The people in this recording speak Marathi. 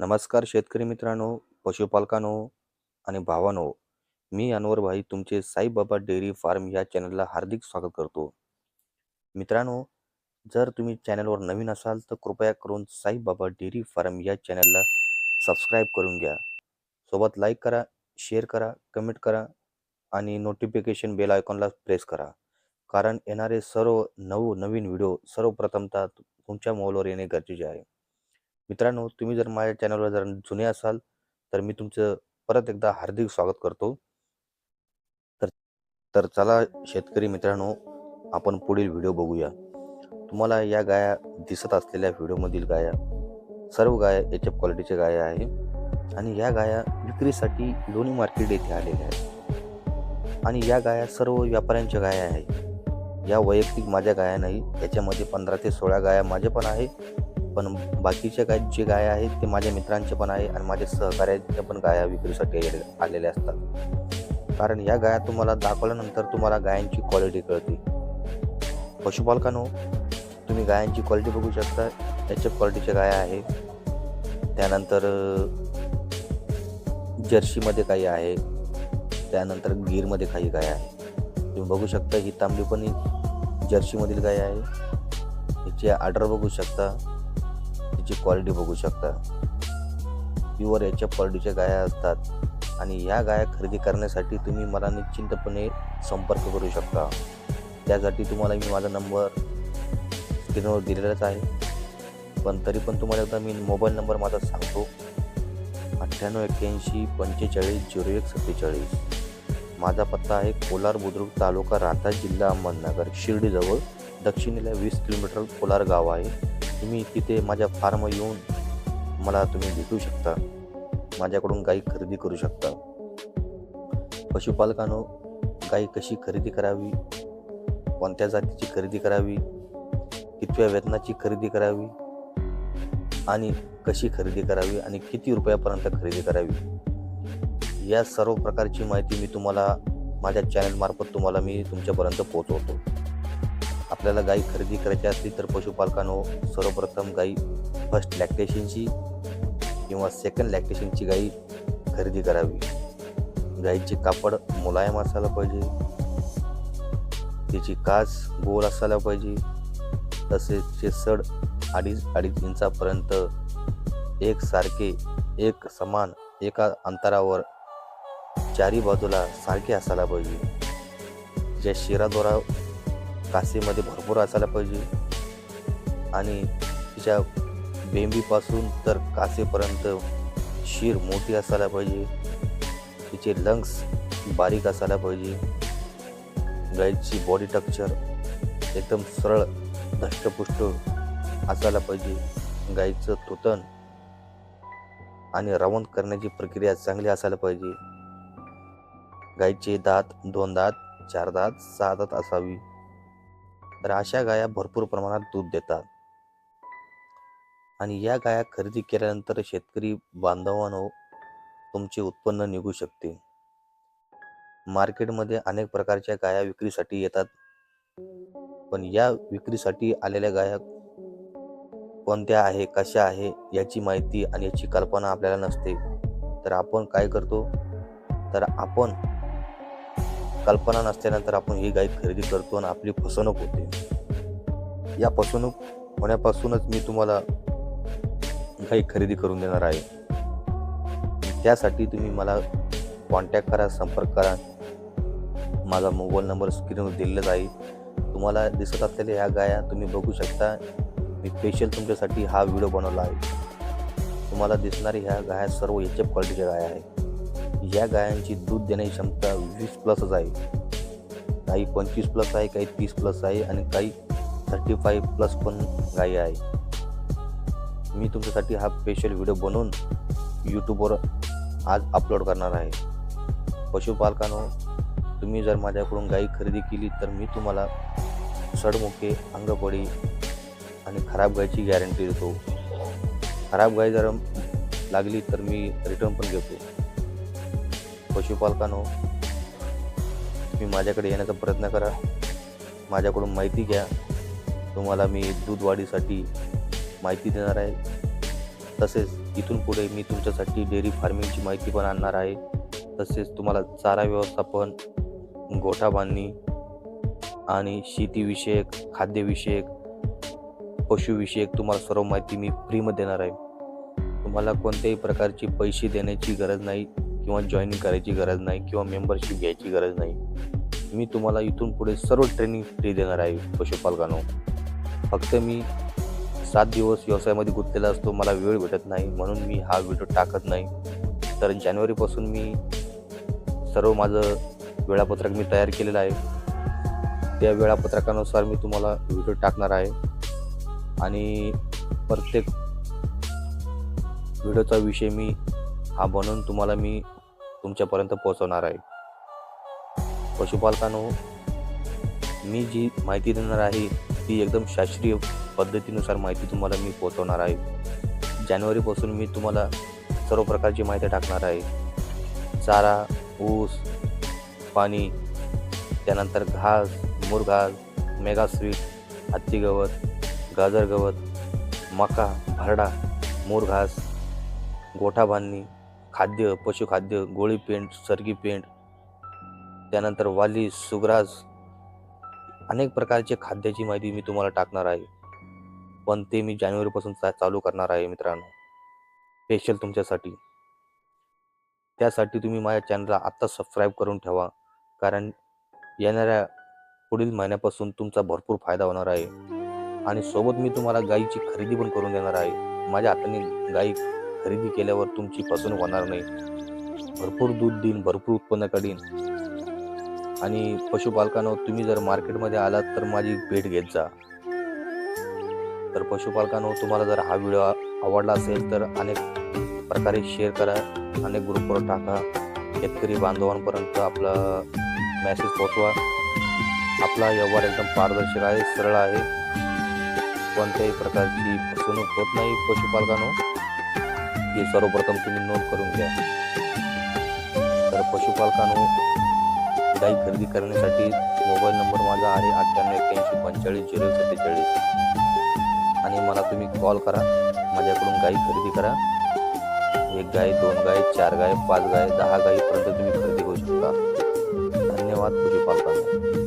नमस्कार शेतकरी मित्रांनो, पशुपालकांनो आणि भावांनो, मी अनवर भाई तुमचे साईबाबा डेअरी फार्म या चॅनलला हार्दिक स्वागत करतो. मित्रांनो, जर तुम्ही चॅनलवर नवीन असाल तर कृपया करून साईबाबा डेअरी फार्म या चॅनलला सबस्क्राईब करून घ्या. सोबत लाईक करा, शेअर करा, कमेंट करा आणि नोटिफिकेशन बेल आयकॉनला प्रेस करा. कारण येणारे सर्व नवनवीन व्हिडिओ सर्वप्रथमतः तुमच्या मोबाईलवर येणे गरजेचे आहे. मित्रांनो, तुम्ही जर माझ्या चॅनलवर जर जुने असाल तर मी तुमचं परत एकदा हार्दिक स्वागत करतो. तर तर चला शेतकरी मित्रांनो, आपण पुढील व्हिडिओ बघूया. तुम्हाला या गाया दिसत असलेल्या व्हिडिओमधील गाया सर्व गाया एच-एफ क्वालिटीच्या गाया आहे आणि या गाया विक्रीसाठी लोणी मार्केट येथे आलेल्या आहेत आणि या गाया सर्व व्यापाऱ्यांच्या गाया आहेत. या वैयक्तिक माझ्या गाया नाही. याच्यामध्ये 15 ते 16 गाया माझ्या पण आहे. पण बाकीच्या काय जे गाय आहेत ते माझ्या मित्रांचे पण आहे आणि माझ्या सहकार्याच्या पण गाया विक्रीसाठी आलेल्या असतात. कारण या गाया तुम्हाला दाखवल्यानंतर तुम्हाला गायांची क्वालिटी कळते. पशुपालकांनो, तुम्ही गायांची क्वालिटी बघू शकता. एच-एफ क्वालिटीच्या गाया आहे. त्यानंतर जर्सीमध्ये काही आहे. त्यानंतर गीरमध्ये काही गाय आहे. तुम्ही बघू शकता ही तांबडी पण जर्सीमधील गाय आहे. हिची आर्डर बघू शकता. हिची क्वालिटी बघू शकता. प्युअर याच्या क्वालिटीच्या गाया असतात आणि ह्या गाया खरेदी करण्यासाठी तुम्ही मला निश्चिंतपणे संपर्क करू शकता. त्यासाठी तुम्हाला मी माझा नंबर स्क्रीनवर दिलेलाच आहे. पण तरी पण तुम्हाला एकदा मी मोबाईल नंबर माझा सांगतो. 9881450147. माझा पत्ता आहे कोलार बुद्रुक तालुका राहता जिल्हा अहमदनगर शिर्डीजवळ दक्षिणेला वीस किलोमीटर कोलार गाव आहे. तुम्ही तिथे माझ्या फार्म येऊन मला तुम्ही भेटू शकता. माझ्याकडून गाई खरेदी करू शकता. पशुपालकांनो, गाई कशी खरेदी करावी, कोणत्या जातीची खरेदी करावी, कितव्या वेतनाची खरेदी करावी आणि कशी खरेदी करावी आणि किती रुपयापर्यंत खरेदी करावी या सर्व प्रकारची माहिती मी तुम्हाला माझ्या चॅनलमार्फत तुम्हाला मी तुमच्यापर्यंत पोहोचवतो. आपल्याला गाई खरेदी करायची असली तर पशुपालकांनो सर्वप्रथम गाई फर्स्ट लॅक्टेशनची किंवा सेकंड लॅक्टेशनची गाई खरेदी करावी. गाईचे कापड मुलायम असायला पाहिजे. तिची कास गोल असायला पाहिजे. तसेच ते सड अडीच अडीच इंचापर्यंत एकसारखे एक समान एका अंतरावर चारी बाजूला सारखे असायला पाहिजे. तिच्या शिराद्वारा कासेमध्ये भरपूर असायला पाहिजे आणि तिच्या बेंबीपासून तर कासेपर्यंत शीर मोठी असायला पाहिजे. तिचे लंग्स बारीक असायला पाहिजे. गाईची बॉडी टक्चर एकदम सरळ धष्टपुष्ट असायला पाहिजे. गाईचं तुतन आणि रवंथ करण्याची प्रक्रिया चांगली असायला पाहिजे. गाईचे दात दोन दात, चार दात, सहा दात असावी. तर अशा गाया भरपूर प्रमाणात दूध देतात. आणि या गाया खरेदी केल्यानंतर शेतकरी बांधवांनो तुमचे उत्पन्न निघू शकते. मार्केटमध्ये अनेक प्रकारच्या गाया विक्रीसाठी येतात. पण या विक्रीसाठी आलेल्या गाया कोणत्या आहे, कशा आहे याची माहिती आणि याची कल्पना आपल्याला नसते. तर आपण काय करतो, तर आपण कल्पना नसल्यानंतर आपण ही गाय खरेदी करतो आणि आपली फसवणूक होते. या फसवणूक होण्यापासूनच मी तुम्हाला गाई खरेदी करून देणार आहे. त्यासाठी तुम्ही मला कॉन्टॅक्ट करा, संपर्क करा. माझा मोबाईल नंबर स्क्रीनवर दिलेलाच आहे. तुम्हाला दिसत असलेल्या ह्या गाया तुम्ही बघू शकता. मी स्पेशल तुमच्यासाठी हा व्हिडिओ बनवला आहे. तुम्हाला दिसणारी ह्या गाया सर्व एच-एफ क्वालिटीच्या गाया आहेत. या गायांची दूध देण्याची क्षमता वीस प्लसच आहे. काही 25 प्लस आहे, काही तीस प्लस आहे आणि काही 35 प्लस पण गायी आहे. मी तुमच्यासाठी हा स्पेशल व्हिडिओ बनवून यूट्यूबवर आज अपलोड करणार आहे. पशुपालकांनो, तुम्ही जर माझ्याकडून गायी खरेदी केली तर मी तुम्हाला सडमुखे, अंगपडी आणि खराब गायची गॅरंटी देतो. खराब गाय जर लागली तर मी रिटर्न पण घेतो. पशुपालकांनो, तुम्ही माझ्याकडे येण्याचा प्रयत्न करा. माझ्याकडून माहिती घ्या. तुम्हाला मी दूध वाढीसाठी माहिती देणार आहे. तसेच इथून पुढे मी तुमच्यासाठी डेअरी फार्मिंगची माहिती पण आणणार आहे तसेच तुम्हाला चारा व्यवस्थापन गोठा बांधणी आणि शेतीविषयक खाद्यविषयक पशुविषयक तुम्हाला सर्व माहिती मी फ्रीमध्ये देणार आहे तुम्हाला कोणत्याही प्रकारची पैसे देण्याची गरज नाही किंवा जॉईनिंग करायची गरज नाही किंवा मेंबरशिप घ्यायची गरज नाही. मी तुम्हाला इथून पुढे सर्व ट्रेनिंग फ्री देणार आहे पशुपालकांनो. फक्त मी सात दिवस व्यवसायामध्ये गुंतलेला असतो मला वेळ भेटत नाही म्हणून मी हा व्हिडिओ टाकत नाही. तर जानेवारीपासून मी सर्व माझं वेळापत्रक मी तयार केलेलं आहे. त्या वेळापत्रकानुसार मी तुम्हाला व्हिडिओ टाकणार आहे. आणि प्रत्येक व्हिडिओचा विषय मी हा बनवून तुम्हाला मी तुमच्यापर्यंत पोहोचवणार आहे. पशुपालकांनो मी जी माहिती देणार आहे ती एकदम शास्त्रीय पद्धतीनुसार माहिती तुम्हाला मी पोहोचवणार आहे. जानेवारीपासून मी तुम्हाला सर्व प्रकारची माहिती टाकणार आहे. चारा ऊस पाणी त्यानंतर घास मुरघास मेगा स्वीट हत्ती गवत गाजर गवत मका भरडा मुरघास गोठा बांधणी खाद्य पशुखाद्य गोळी पेंट सरगी पेंट त्यानंतर वाली सुग्रास अनेक प्रकारचे खाद्याची माहिती मी तुम्हाला टाकणार आहे. पण ते मी जानेवारीपासून चा चालू करणार आहे मित्रांनो. स्पेशल तुमच्यासाठी. त्यासाठी तुम्ही माझ्या चॅनलला आत्ता सबस्क्राईब करून ठेवा. कारण येणाऱ्या पुढील महिन्यापासून तुमचा भरपूर फायदा होणार आहे. आणि सोबत मी तुम्हाला गाईची खरेदी पण करून देणार आहे. माझ्या हाताने गाई खरेदी केल्यावर तुमची फसवणूक होणार नाही. भरपूर दूध देईन भरपूर उत्पन्न काढीन. आणि पशुपालकांना तुम्ही जर मार्केटमध्ये आलात तर माझी भेट घेत जा. तर पशुपालकांनो तुम्हाला जर हा व्हिडिओ आवडला असेल तर अनेक प्रकारे शेअर करा अनेक ग्रुपवर टाका. शेतकरी बांधवांपर्यंत आपला मेसेज पोचवा आपला व्यवहार एकदम पारदर्शक आहे सरळ आहे. कोणत्याही प्रकारची फसवणूक होत नाही पशुपालकांनो. हे सर्वप्रथम तुम्ही नोंद करून घ्या. तर पशुपालकांनो गाई खरेदी करण्यासाठी मोबाईल नंबर माझा आहे अठ्ठ्याण्णव एक्क्याऐंशी पंचेचाळीस झिरो सत्तेचाळीस. आणि मला तुम्ही कॉल करा. माझ्याकडून गाई खरेदी करा. एक गाय दोन गाय चार गाय पाच गाय दहा गायीपर्यंत तुम्ही खरेदी करू शकता. धन्यवाद पशुपालकांना.